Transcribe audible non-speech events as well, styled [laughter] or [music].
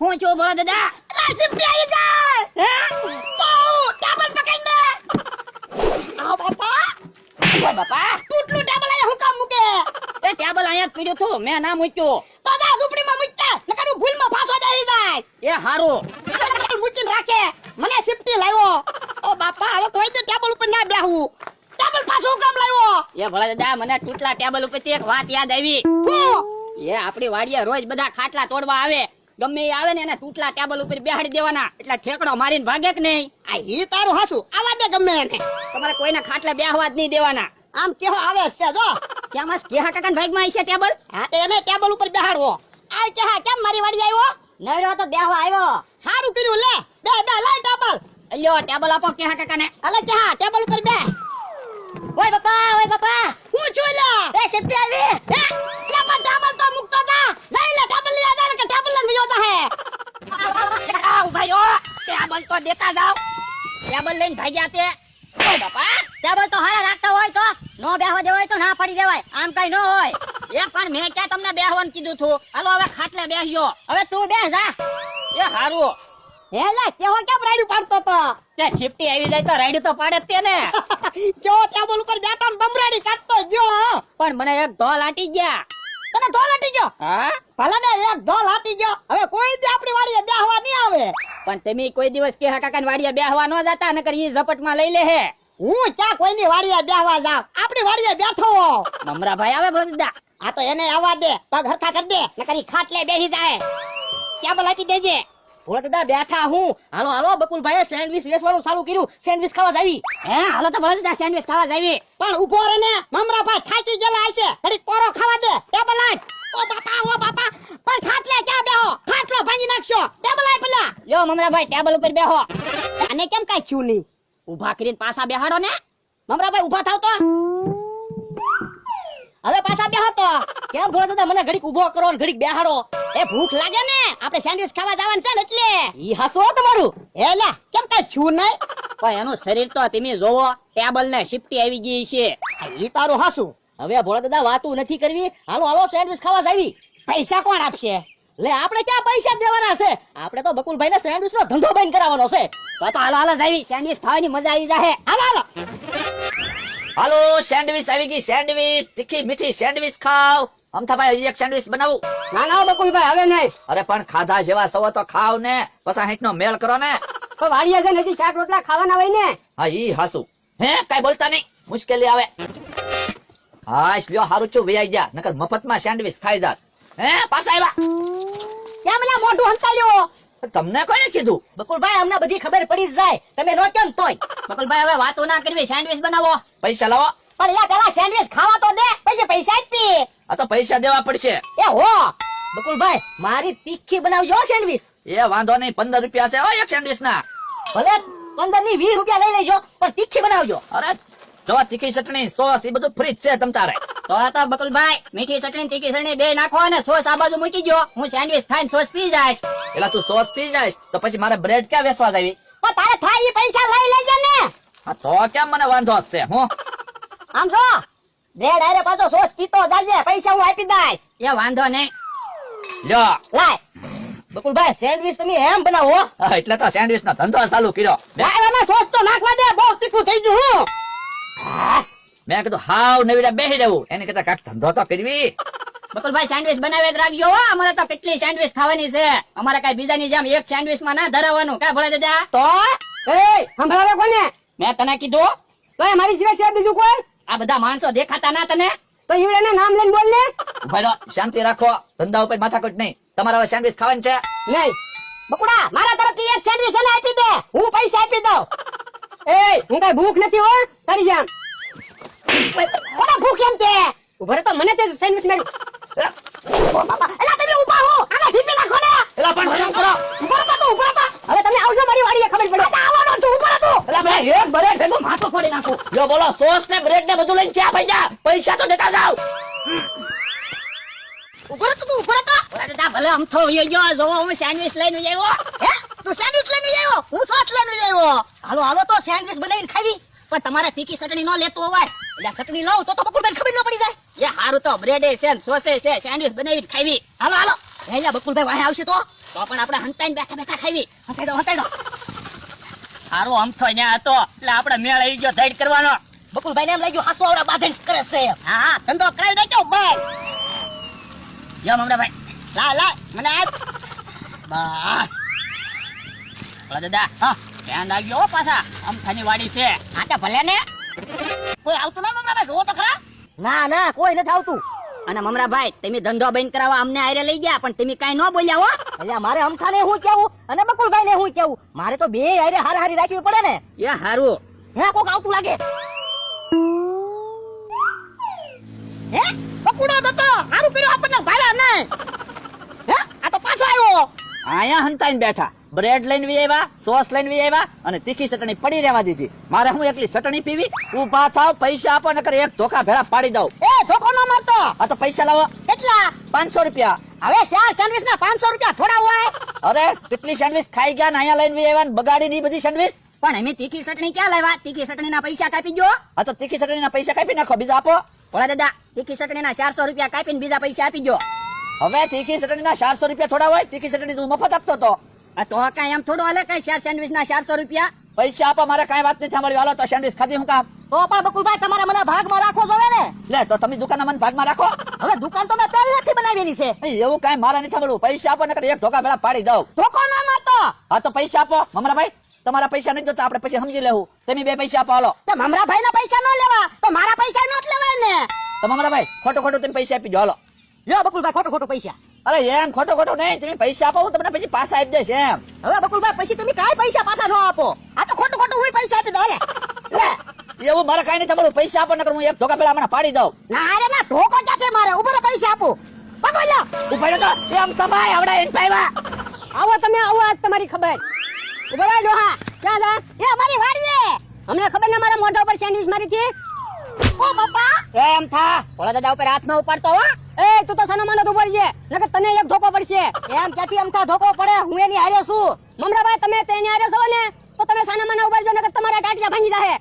હું છું બોલો દાદા. લાસી સિપ્પી જાય. હે? બહુ ટેબલ પકડ લે. આવ બાપા. ઓય બાપા. તૂટલું ટેબલ આયા હું કામ મૂકે? એ ટેબલ આયા જ તો મેં ના મૂક્યો. તો જા ઝૂંપડીમાં નકર હું ભૂલમાં પાછો બેહી જાય. એ હારું. મૂકીને રાખે. મને સિફ્ટી લાવ્યો. ઓ બાપા હવે કોઈ તો ટેબલ ઉપર ના બેહું. ટેબલ પાછું કામ લાવ્યો? એ ભલા દાદા મને તૂટલા ટેબલ ઉપરથી એક વાત યાદ આવી. એ આપણી વાડિયા રોજ બધા ખાટલા તોડવા આવે. ગમે એ આવે ને એને તૂટલા ટેબલ ઉપર બેહાડી દેવાના. એટલે ઠેકડો મારીને ભાગે કે નહીં? આ ઈ તારું હાસુ. આવા દે ગમે એને. તમારે કોઈના ખાટલા બેહવા જ નહીં દેવાના. આમ કેવો આવે છે જો. કેમ માસ કેહા કાકા ભાગમાં છે ટેબલ? હા તે એને ટેબલ ઉપર બેહાડવો. આ કેહા કેમ મારી વાડી આવ્યો નવરો તો બેહવા આવ્યો સારું કર્યું લે. બે બે લાય ટેબલ. અલ્યો ટેબલ આપો કેહા કાકાને. અલે કેહા ટેબલ ઉપર બે. ઓય બાપા ઓય બાપા. હું છું લે. એ સિફ્ટી આવી. લઈને ભાગ્યા તે. બાપા ટેબલ તો હારા રાખતા હોય તો. નો બેહવા દેવાય તો ના પડી દેવાય. આમ કઈ ન હોય. એ પણ મેં ક્યાં તમને બેહવાનું કીધું હતું હાલો હવે ખાટલે બેસજો હવે તું બેસ જા. એ હારું. હે લે કેવો કેમ રાડ્યું પાડતો તો? તે શિફ્ટી આવી જાય તો રાઈડ તો પાડે તે ને. [laughs] કેવો ટેબલ ઉપર બેઠો બમરાડી કાઢતો ગયો પણ મને એક ધોલ આટી ગયા. તને ધોલ હટી ગયો. હા? ભલે ને એક ધોલ હટી ગયો. હવે કોઈ દી આપણી વાડીએ બેહવા નહીં આવે. પણ તમે કોઈ દિવસ કે કાકા વાડીએ બેહવા ન જતા નકર ઈ ઝપટમાં લઈ લે હે. હું ક્યાં કોઈની વાડીએ બેહવા જાવ આપણી વાડીએ બેઠો. મમરા ભાઈ આવે બધા આ તો એને આવવા દે. પગ હરખા કરી દે નકર ઈ ખાટલે બેસી જાય. ટેબલ આપી દેજે. ભોળા દાદા બેઠા હું. હાલો હાલો બકુલભાઈએ સેન્ડવિચ વેચવાનું ચાલુ કર્યું. સેન્ડવિચ ખાવા જાવી. હે હાલો તો ભોળા દાદા સેન્ડવિચ ખાવા જાવી. પણ ઊભો રે ને મમરાભાઈ થાકી ગયેલા હશે. ઘડી કોરો ખાવા દે. ટેબલ આપ. ઓ બાપા ઓ બાપા. પણ ખાટલે ક્યાં બેહો? ખાટલો ભાંગી નાખશો. ટેબલ આપ પેલા. લ્યો મમરા ભાઈ ટેબલ ઉપર બેહો. અને કેમ કાઈ છું નહીં? ઊભા કરીને પાછા બેહાડો ને. મમરાભાઈ ઊભા થાવ તો. હવે પાછા બેહો તો. કેમ ભોળા દાદા મને ઘડીક ઊભો કરો ને ઘડીક બેહાડો? એ ભૂખ લાગે ને? આપણે સેન્ડવિચ ખાવા જવાનું છે ને એટલે. ઈ હાસો તમારું. એ લે કેમ કઈ છું નહીં? પણ એનું શરીર તો તમે જોવો ટેબલ ને શિફ્ટી આવી ગઈ છે. ઈ તારું હાસું. હવે ભોળા દાદા વાતું નથી કરવી. હાલો હાલો સેન્ડવિચ ખાવા જાવી પૈસા કોણ આપશે? લે આપણે ક્યાં પૈસા દેવાના છે? આપણે તો બકુલભાઈ ને સેન્ડવિચ નો ધંધો બંધ કરાવવાનો છે. તો હાલો હાલો જાવી સેન્ડવિચ ખાવાની મજા આવી જાય હાલો હાલો. હાલો સેન્ડવિચ આવી ગઈ સેન્ડવિચ તીખી મીઠી સેન્ડવિચ ખાવ અમથાભાઈ હજી એક સેન્ડવિચ બનાવું. ના ના બકુલભાઈ હવે નહીં. અરે પણ ખાધા જેવા સવો તો ખાવ ને. પછી હેઠ નો મેળ કરો ને. તો વાડીએ છે હજી શાક રોટલા ખાવાના હોય ને. હા ઈ હાસુ. હે કઈ બોલતા નહીં. મુશ્કેલી આવે. હા લ્યો હારું છું વૈયા જા નકર મફતમાં સેન્ડવિચ ખાઈ જાત. હે પાછા આવ્યા. કેમ મોઢું હંતાલ્યો? તમને કોને કીધું? બકુલભાઈ અમને બધી ખબર પડી જાય. તમે નો કેમ તોય? બકુલભાઈ હવે વાતો ના કરવી સેન્ડવિચ બનાવો. પૈસા લાવો. પણ યાર પેલા સેન્ડવિચ ખાવા તો દે પછી પૈસા આપી આ તો પૈસા દેવા પડશે. એ હો. બકુલભાઈ મારી તીખી બનાવજો સેન્ડવિચ એ વાંધો નહીં પંદર રૂપિયા છે હો એક સેન્ડવિચ ના. ભલે પંદરની વીસ રૂપિયા લઈ લેજો પણ તીખી બનાવજો. અરે જો તીખી ચટણી સોસ એ બધું ફ્રી જ છે તમ તારે. તો તો બકુલભાઈ મીઠી ચટણી તીખી ચટણી બે નાખો અને સોસ આ બાજુ મૂકી ગયો હું સેન્ડવિચ ખાઈને સોસ પી જાઈશ. એટલે તું સોસ પી જાય તો પછી મારે બ્રેડ ક્યાં વેસવા જાવી? પણ તારે થાય એ પૈસા લઈ લેજે ને. હા તો કેમ મને વાંધો હશે હું? આમ જો બ્રેડ આરે પાછો સોસ પીતો જાજે પૈસા હું આપી દઈશ. એ વાંધો નહીં. લ્યો. લાય. બકુલભાઈ સેન્ડવિચ તમે એમ બનાવો. એટલે તો સેન્ડવિચ નો ધંધો ચાલુ કર્યો. મેં- સોસ તો નાખવા દે બહુ તીખું થઈ ગયું હું. મેં કીધું હાવ નવીડા બેસી જવું એને કહેતા કાક ધંધો તો કરવી. બકુલભાઈ સેન્ડવિચ બનાવે રાખજો હો. અમારે તો કેટલી સેન્ડવિચ ખાવાની છે. અમારે કઈ બીજાની જેમ એક સેન્ડવિચમાં ના ધરાવવાનું. કા ભલે દાદા? તો? એ સંભળાવે કોને? મેં તને કીધું. તો મારી સિવાય છે બીજું કોઈ? આ બધા માણસો દેખાતા ના તને? તો ઈવડે નામ લઈને બોલ ને. ઊભા શાંતિ રાખો. ધંધા ઉપર માથાકૂટ નહીં. તમારે હવે સેન્ડવિચ ખાવાની છે? નહીં. બકુડા મારા તરફથી એક સેન્ડવિચ એને આપી દે. હું પૈસા આપી દઉં. એ હું કઈ ભૂખ નથી હો તારી જેમ. કોને ભૂખ એમ તે. ઊભો રહે તો મને તે સેન્ડવિચ મેળ. બાપા એલા તમે ઊભા હો. આને ઢીપી નાખો ને. એલા પણ હરામ કરો. ઊભા રહો તો ઊભા રહો હવે તમે આવશો મારી વાડીએ ખબર પડે. તો આવવાનો છું ઊભા રહો તું. એલા મેં એક બ્રેડ ભેગો માથો ફોડી નાખો. લ્યો બોલો સોસ ને બ્રેડ ને બધું લઈને ક્યાં પૈસા પૈસા તો દેતા જાવ ઊભા રહો તો તું ઊભા રહો તો. દાદા ભલે થો યો યો જો હું સેન્ડવિચ લઈને આવ્યો. હે? તું સેન્ડવિચ લઈને આવ્યો? હું સોસ લઈને આવ્યો? હાલો હાલો તો સેન્ડવિચ બનાવીને ખાવી. પણ તમારે તીખી ચટણી ન લેતું હોય એટલે ચટણી લઉં તો તો બકુલભાઈ ખબર ન પડી જાય. એ હારું તો બ્રેડ છે ને સોસે છે સેન્ડવિચ બનાવી ખાવી હાલો હાલો. અહીંયા બકુલભાઈ વાહે આવશે તો. તો પણ આપણે હંતાઈને બેઠા બેઠા ખાવી હંતાઈ દો હંતાઈ દો. હારો અમથો ન્યા હતો. એટલે આપણે મેળ આવી ગયો ધૈડ કરવાનો. બકુલભાઈ ને એમ લાગ્યું હાસો આવડા બાંધણ કરે છે. હા હા ધંધો કરાવી દેજો બસ. જો મમરાભાઈ. લા લા મને આપ બસ. દાદા. હા. ધ્યાન રાખજો પાછા. અમથાની વાડી છે. હા તો ભલે ને. કોઈ આવતું ના મમરા જોવો તો ખરા. ના ના કોઈ નથી આવતું. અને મમરાભાઈ તમે ધંધો બંધ કરાવવા અમને આયરે લઈ ગયા પણ તમે કાઈ ન બોલ્યા હો. એટલે મારે અમથાને હું કેવું? અને બકુલભાઈ ને હું કેવું? મારે તો બે આયરે હાર હારી રાખવી પડે ને. એ હારું. હે કોક આવતું લાગે? હે બકુડા દતો હારું કર્યું આપણને ભાડા નહીં. હે આ તો પાછો આવ્યો. આયા હંતાઈને બેઠા. બ્રેડ લઈને વી આવ્યા સોસ લઈને વી આવ્યા અને તીખી ચટણી પડી રહેવા દીધી. મારે હું એકલી ચટણી પીવી? ઊભા થાવ પૈસા આપો નકર એક ધોકા ભેરા પાડી દઉં. એ ધોકો ન મારતો. આ તો પૈસા લાવો. કેટલા? પાંચસો રૂપિયા. હવે ચાર સેન્ડવિચ ના પાંચસો રૂપિયા થોડા હોય? અરે કેટલી સેન્ડવિચ ખાઈ ગયા ને અહીંયા લઈને વી આવ્યા ને બગાડી ની બધી સેન્ડવિચ? પણ અમે તીખી ચટણી ક્યાં લાવ્યા? તીખી ચટણીના પૈસા કાપી ગયો? હા તો તીખી ચટણીના પૈસા કાપી નાખો બીજા આપો. ભોળા દાદા તીખી ચટણી ના ચારસો રૂપિયા કાપીને બીજા પૈસા આપી ગયો હવે તીખી ચટણીના ચારસો રૂપિયા થોડા હોય તીખી ચટણી તું મફત આપતો તો. આ તો કઈ એમ થોડું હાલે કઈ ચાર સેન્ડવિચ ના ચારસો રૂપિયા? પૈસા આપો મારે કઈ વાત નથી સાંભળ્યું હાલો તો સેન્ડવિચ ખાધી હું કામ? તો પણ બકુલભાઈ તમારે મને ભાગમાં રાખો જોવે ને? લે તો તમે દુકાનના મને ભાગમાં રાખો. હવે દુકાન તો મેં પહેલેથી બનાવેલી છે. એવું કઈ મારે નથી સાંભળવું. પૈસા આપો નકર એક ધોકા મેળા પાડી દઉં. ધોકો ના મારતો! હા તો પૈસા આપો મમરાભાઈ. તમારા પૈસા નહીં જોતા આપણે પછી સમજી લેવું. તમે બે પૈસા આપો હાલો. તો મમરા ભાઈ ના પૈસા ન લેવા તો મારા પૈસા ન લેવાય ને. તો મમરાભાઈ ખોટો ખોટો તમે પૈસા આપી દો હાલો. લ્યો બકુલભાઈ ખોટો ખોટો પૈસા. અરે એમ ખોટો ખોટો નહીં તમે પૈસા આપો હું તમને પછી પાછા આપી દઈશ એમ. હવે બકુલભાઈ પછી તમે કાંઈ પૈસા પાછા ન આપો. આ તો ખોટું ખોટું હું પૈસા આપી દો લે. એવું મારે કાંઈ નહીં તમારું પૈસા આપો નકર હું એક ધોકા પેલા હમણાં પાડી દઉં. ના અરે ના ધોકો ક્યાંથી મારે? ઉપર પૈસા આપું. પકડ લો ઊભા રહ્યો તો એમ સમાય આવડા એન પાઈવા આવો તમે આવો આજ તમારી ખબર. ઊભા જો હા ક્યાં જા એ અમારી વાડીએ. અમને ખબર ને મારા મોઢા ઉપર સેન્ડવિચ મારી હતી? ઓ બાપા એમ થા ભોળા દાદા ઉપર હાથ ન ઉપાડતો હો. એ તું તો સાનો માનો ઉભર છે નકર તને એક ધોકો પડશે. એમ ક્યાંથી એમ થા ધોકો પડે? હું એની હારે છું. મમરાભાઈ તમે તેની હારે છો ને? તો તમે સાના માનો ઉભર જો નકર તમારા ટાટિયા ભાંગી જાહે.